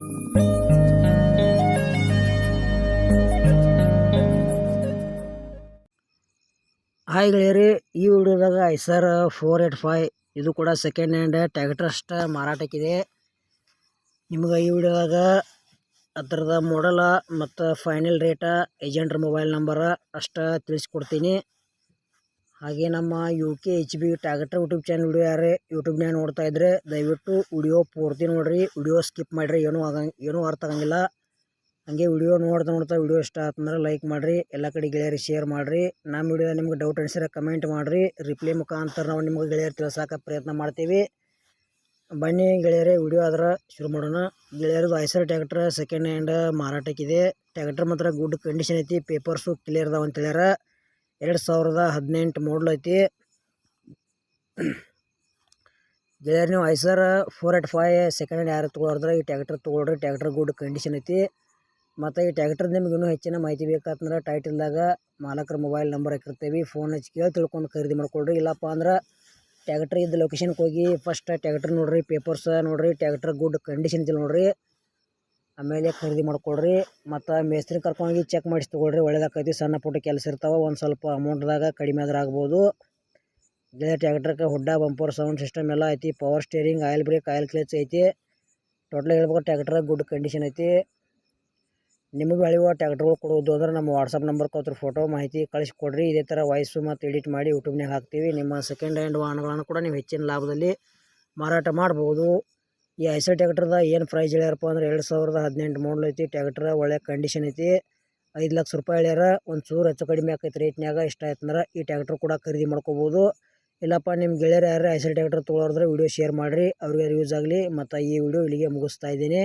Hi ಗೆಳೆಯರಿ, ಈ ವಿಡಿಯೋದಾಗ ಐಸರ್ ಫೋರ್ ಏಟ್ ಫೈ ಇದು ಕೂಡ ಸೆಕೆಂಡ್ ಹ್ಯಾಂಡ್ ಟ್ಯಾಕ್ಟರ್ ಅಷ್ಟ ಮಾರಾಟಕ್ಕಿದೆ. ನಿಮ್ಗೆ ಈ ವಿಡಿಯೋದಾಗ ಅದರದ ಮಾಡಲ ಮತ್ತು ಫೈನಲ್ ರೇಟ ಏಜೆಂಟ್ರ ಮೊಬೈಲ್ ನಂಬರ ಅಷ್ಟು ತಿಳಿಸ್ಕೊಡ್ತೀನಿ. ಹಾಗೆ ನಮ್ಮ U K H B tractor YouTube channel video ಯಾರೇ ಯೂಟ್ಯೂಬ್ನಾಗ ನೋಡ್ತಾ ಇದ್ರೆ ದಯವಿಟ್ಟು ವಿಡಿಯೋ ಪೂರ್ತಿ ನೋಡ್ರಿ. ವಿಡಿಯೋ ಸ್ಕಿಪ್ ಮಾಡಿರಿ, ಏನೂ ಆಗಂಗ್, ಏನೂ ಅರ್ಥ ಆಗಂಗಿಲ್ಲ. ಹಂಗೆ ವಿಡಿಯೋ ನೋಡ್ತಾ ನೋಡ್ತಾ ವಿಡಿಯೋ ಇಷ್ಟ ಆತಂದ್ರೆ ಲೈಕ್ ಮಾಡಿರಿ. ಎಲ್ಲ ಕಡೆ ಗೆಳೆಯರಿಗೆ ಶೇರ್ ಮಾಡಿರಿ. ನಮ್ಮ ವಿಡಿಯೋ ನಿಮ್ಗೆ ಡೌಟ್ ಅನಿಸಿದ್ರೆ ಕಮೆಂಟ್ ಮಾಡಿರಿ. ರಿಪ್ಲೈ ಮುಖಾಂತರ ನಾವು ನಿಮ್ಗೆ ಗೆಳೆಯರು ತಿಳ್ಸೋಕೆ ಪ್ರಯತ್ನ ಮಾಡ್ತೀವಿ. ಬನ್ನಿ ಗೆಳೆಯರೇ ವಿಡಿಯೋ ಆದ್ರೆ ಶುರು ಮಾಡೋಣ. ಗೆಳೆಯರದು ಐಸರ್ ಟ್ಯಾಕ್ಟ್ರ್ ಸೆಕೆಂಡ್ ಹ್ಯಾಂಡ್ ಮಾರಾಟಕ್ಕಿದೆ. ಟ್ಯಾಕ್ಟ್ರ್ ಮಾತ್ರ ಗುಡ್ ಕಂಡೀಷನ್ ಐತಿ. ಪೇಪರ್ಸು ಕ್ಲಿಯರ್ ಅದಾವ ಅಂತ ಎರಡು ಸಾವಿರದ ಹದಿನೆಂಟು ಮಾಡಲ್ ಐತಿ. ಗೆಳೆಯರು ನೀವು Eicher four eight five second hand ಯಾರು ತೊಗೊಳೋದ್ರೆ ಈ ಟ್ಯಾಕ್ಟರ್ ತೊಗೊಳ್ರಿ ಟ್ಯಾಕ್ಟರ್ ಗುಡ್ ಕಂಡೀಷನ್ ಐತಿ. ಮತ್ತು ಈ ಟ್ಯಾಕ್ಟರ್ ನಿಮ್ಗೆ ಇನ್ನೂ ಹೆಚ್ಚಿನ ಮಾಹಿತಿ ಬೇಕಾತಂದ್ರೆ ಟೈಟಲ್ದಾಗ ಮಾಲಕರ ಮೊಬೈಲ್ ನಂಬರ್ ಹಾಕಿರ್ತೀವಿ. ಫೋನ್ ಹಚ್ಚಿ ಕೇಳಿ ತಿಳ್ಕೊಂಡು ಖರೀದಿ ಮಾಡ್ಕೊಳ್ರಿ. ಇಲ್ಲಪ್ಪ ಅಂದ್ರೆ ಟ್ಯಾಕ್ಟ್ರ್ ಇದ್ದ ಲೊಕೇಶನ್ಗೆ ಹೋಗಿ ಫಸ್ಟ್ ಟ್ಯಾಕ್ಟ್ರ್ ನೋಡ್ರಿ ಪೇಪರ್ಸ್ ನೋಡ್ರಿ ಟ್ಯಾಕ್ಟ್ರ್ ಗುಡ್ ಕಂಡೀಷನ್ ಇದ್ದಿಲ್ಲ ನೋಡ್ರಿ. ಆಮೇಲೆ ಖರೀದಿ ಮಾಡಿಕೊಡ್ರಿ. ಮತ್ತು ಮೇಸ್ತ್ರಿ ಕರ್ಕೊಂಡೋಗಿ ಚೆಕ್ ಮಾಡಿಸಿ ತೊಗೊಳ್ರಿ. ಒಳ್ಳೇದಾಕೈತಿ, ಸಣ್ಣ ಪುಟ್ಟ ಕೆಲಸ ಇರ್ತಾವೆ. ಒಂದು ಸ್ವಲ್ಪ ಅಮೌಂಟ್ದಾಗ ಕಡಿಮೆ ಆದ್ರೆ ಆಗ್ಬೋದು. ಇದೇ ಟ್ಯಾಕ್ಟ್ರಕ್ಕೆ ಹುಡ್ಡ ಬಂಪರ್ ಸೌಂಡ್ ಸಿಸ್ಟಮ್ ಎಲ್ಲ ಐತಿ. Power steering oil brake oil clutch ಐತಿ. ಟೋಟಲ್ ಹೇಳ್ಬೇಕು ಟ್ಯಾಕ್ಟ್ರಾಗ ಗುಡ್ ಕಂಡೀಷನ್ ಐತಿ. ನಿಮಗೆ ಬೆಳೆಯುವ ಟ್ಯಾಕ್ಟ್ರ್ಗಳು ಕೊಡೋದು ಅಂದ್ರೆ ನಮ್ಮ ವಾಟ್ಸಪ್ ನಂಬರ್ಗೆ ಕೊತ್ರ ಫೋಟೋ ಮಾಹಿತಿ ಕಳಿಸ್ಕೊಡ್ರಿ ಇದೇ ಥರ ವಾಯ್ಸು ಮತ್ತು ಎಡಿಟ್ ಮಾಡಿ ಯೂಟ್ಯೂಬ್ನಾಗ ಹಾಕ್ತೀವಿ. ನಿಮ್ಮ ಸೆಕೆಂಡ್ ಹ್ಯಾಂಡ್ ವಾಹನಗಳನ್ನು ಕೂಡ ನೀವು ಹೆಚ್ಚಿನ ಲಾಭದಲ್ಲಿ ಮಾರಾಟ ಮಾಡ್ಬೋದು. ಈ ಐಸರ್ ಟ್ಯಾಕ್ಟ್ರದ ಏನು ಪ್ರೈಸ್ ಹೇಳ್ಯಾರಪ್ಪ ಅಂದ್ರೆ ಎರಡು ಸಾವಿರದ ಹದಿನೆಂಟು ಮಾಡಲ್ ಐತಿ. ಟ್ಯಾಕ್ಟ್ರ ಒಳ್ಳೆ ಕಂಡೀಷನ್ ಐತಿ. ಐದು ಲಕ್ಷ ರೂಪಾಯಿ ಹೇಳ್ಯಾರ. ಒಂದು ಚೂರು ಹೆಚ್ಚು ಕಡಿಮೆ ಆಕೈತಿ ರೇಟ್ನಾಗ ಇಷ್ಟ ಆಯ್ತಂದ್ರೆ ಈ ಟ್ಯಾಕ್ಟ್ರ್ ಕೂಡ ಖರೀದಿ ಮಾಡ್ಕೋಬೋದು. ಇಲ್ಲಪ್ಪ ನಿಮ್ಮ ಗೆಳೆಯರು ಯಾರು ಐಸರ್ ಟ್ಯಾಕ್ಟ್ರ್ ತೊಗೊಳೋದ್ರೆ ವಿಡಿಯೋ ಶೇರ್ ಮಾಡಿರಿ. ಅವ್ರಿಗೆ ಯೂಸ್ ಆಗಲಿ. ಮತ್ತು ಈ ವಿಡಿಯೋ ಇಲ್ಲಿಗೆ ಮುಗಿಸ್ತಾ ಇದ್ದೀನಿ.